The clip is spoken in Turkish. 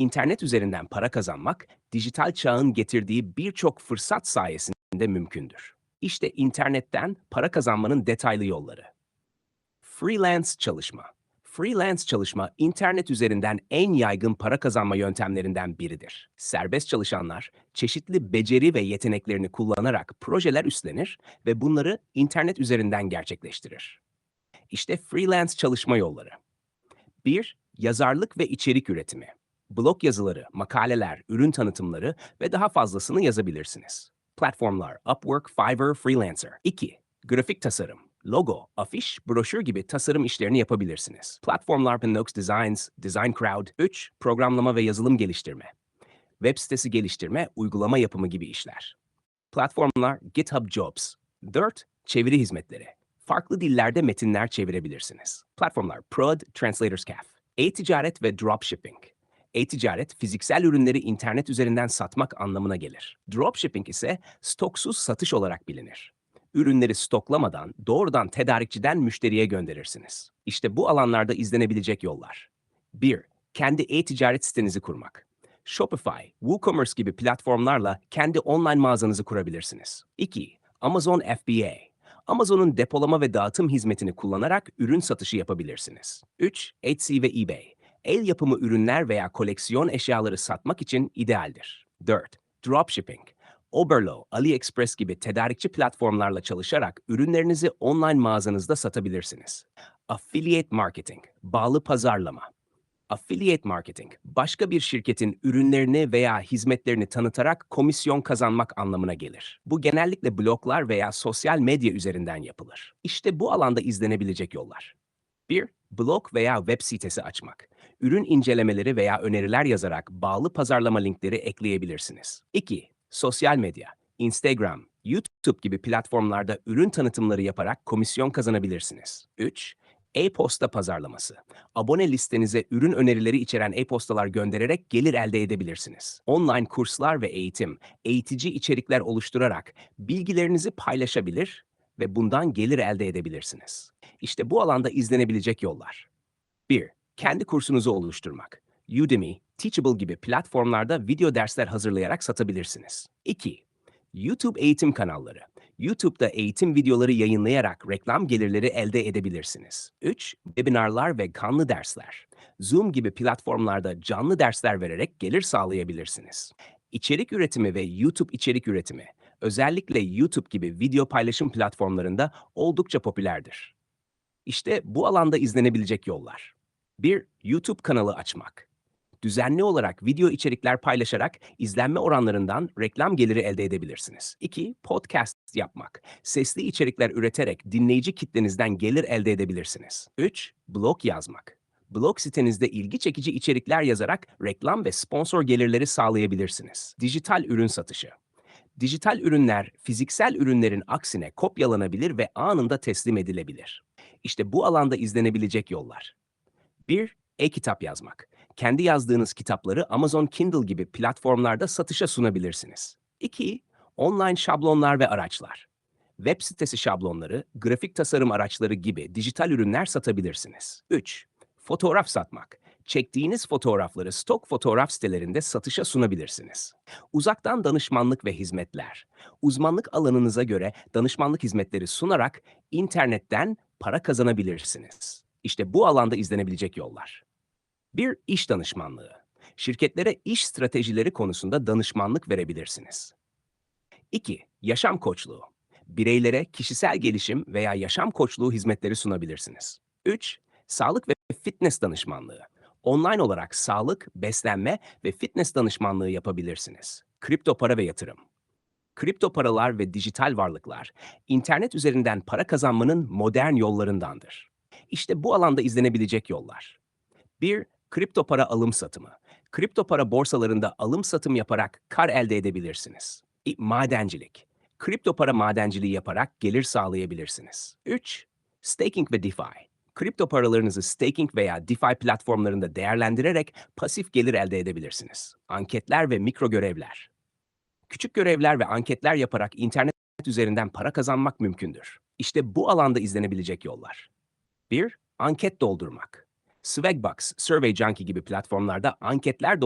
İnternet üzerinden para kazanmak, dijital çağın getirdiği birçok fırsat sayesinde mümkündür. İşte internetten para kazanmanın detaylı yolları. Freelance çalışma. Freelance çalışma, internet üzerinden en yaygın para kazanma yöntemlerinden biridir. Serbest çalışanlar, çeşitli beceri ve yeteneklerini kullanarak projeler üstlenir ve bunları internet üzerinden gerçekleştirir. İşte freelance çalışma yolları. 1. Yazarlık ve içerik üretimi. Blog yazıları, makaleler, ürün tanıtımları ve daha fazlasını yazabilirsiniz. Platformlar Upwork, Fiverr, Freelancer. 2. Grafik tasarım. Logo, afiş, broşür gibi tasarım işlerini yapabilirsiniz. Platformlar Pinox Designs, Design Crowd. 3. Programlama ve yazılım geliştirme. Web sitesi geliştirme, uygulama yapımı gibi işler. Platformlar GitHub Jobs. 4. Çeviri hizmetleri. Farklı dillerde metinler çevirebilirsiniz. Platformlar Prod, Translators Caf. E-ticaret ve dropshipping. E-ticaret, fiziksel ürünleri internet üzerinden satmak anlamına gelir. Dropshipping ise stoksuz satış olarak bilinir. Ürünleri stoklamadan doğrudan tedarikçiden müşteriye gönderirsiniz. İşte bu alanlarda izlenebilecek yollar. 1. Kendi e-ticaret sitenizi kurmak. Shopify, WooCommerce gibi platformlarla kendi online mağazanızı kurabilirsiniz. 2. Amazon FBA. Amazon'un depolama ve dağıtım hizmetini kullanarak ürün satışı yapabilirsiniz. 3. Etsy ve eBay. El yapımı ürünler veya koleksiyon eşyaları satmak için idealdir. 4. Dropshipping. Oberlo, AliExpress gibi tedarikçi platformlarla çalışarak ürünlerinizi online mağazanızda satabilirsiniz. Affiliate marketing, bağlı pazarlama. Affiliate marketing, başka bir şirketin ürünlerini veya hizmetlerini tanıtarak komisyon kazanmak anlamına gelir. Bu genellikle bloglar veya sosyal medya üzerinden yapılır. İşte bu alanda izlenebilecek yollar. 1. Blog veya web sitesi açmak. Ürün incelemeleri veya öneriler yazarak bağlı pazarlama linkleri ekleyebilirsiniz. 2. Sosyal medya. Instagram, YouTube gibi platformlarda ürün tanıtımları yaparak komisyon kazanabilirsiniz. 3. E-posta pazarlaması. Abone listenize ürün önerileri içeren e-postalar göndererek gelir elde edebilirsiniz. Online kurslar ve eğitim, eğitici içerikler oluşturarak bilgilerinizi paylaşabilir ve bundan gelir elde edebilirsiniz. İşte bu alanda izlenebilecek yollar. 1. Kendi kursunuzu oluşturmak. Udemy, Teachable gibi platformlarda video dersler hazırlayarak satabilirsiniz. 2. YouTube eğitim kanalları. YouTube'da eğitim videoları yayınlayarak reklam gelirleri elde edebilirsiniz. 3. Webinarlar ve kanlı dersler. Zoom gibi platformlarda canlı dersler vererek gelir sağlayabilirsiniz. İçerik üretimi ve YouTube içerik üretimi. Özellikle YouTube gibi video paylaşım platformlarında oldukça popülerdir. İşte bu alanda izlenebilecek yollar. 1. YouTube kanalı açmak. Düzenli olarak video içerikler paylaşarak izlenme oranlarından reklam geliri elde edebilirsiniz. 2. Podcast yapmak. Sesli içerikler üreterek dinleyici kitlenizden gelir elde edebilirsiniz. 3. Blog yazmak. Blog sitenizde ilgi çekici içerikler yazarak reklam ve sponsor gelirleri sağlayabilirsiniz. Dijital ürün satışı. Dijital ürünler fiziksel ürünlerin aksine kopyalanabilir ve anında teslim edilebilir. İşte bu alanda izlenebilecek yollar. 1. E-kitap yazmak. Kendi yazdığınız kitapları Amazon Kindle gibi platformlarda satışa sunabilirsiniz. 2. Online şablonlar ve araçlar. Web sitesi şablonları, grafik tasarım araçları gibi dijital ürünler satabilirsiniz. 3. Fotoğraf satmak. Çektiğiniz fotoğrafları stok fotoğraf sitelerinde satışa sunabilirsiniz. Uzaktan danışmanlık ve hizmetler. Uzmanlık alanınıza göre danışmanlık hizmetleri sunarak internetten para kazanabilirsiniz. İşte bu alanda izlenebilecek yollar. Bir iş danışmanlığı. Şirketlere iş stratejileri konusunda danışmanlık verebilirsiniz. 2. Yaşam koçluğu. Bireylere kişisel gelişim veya yaşam koçluğu hizmetleri sunabilirsiniz. 3. Sağlık ve fitness danışmanlığı. Online olarak sağlık, beslenme ve fitness danışmanlığı yapabilirsiniz. Kripto para ve yatırım. Kripto paralar ve dijital varlıklar, internet üzerinden para kazanmanın modern yollarındandır. İşte bu alanda izlenebilecek yollar. 1. Kripto para alım satımı. Kripto para borsalarında alım satım yaparak kar elde edebilirsiniz. Madencilik. Kripto para madenciliği yaparak gelir sağlayabilirsiniz. 3. Staking ve DeFi. Kripto paralarınızı staking veya DeFi platformlarında değerlendirerek pasif gelir elde edebilirsiniz. Anketler ve mikro görevler. Küçük görevler ve anketler yaparak internet üzerinden para kazanmak mümkündür. İşte bu alanda izlenebilecek yollar. 1. Anket doldurmak. Swagbucks, Survey Junkie gibi platformlarda anketler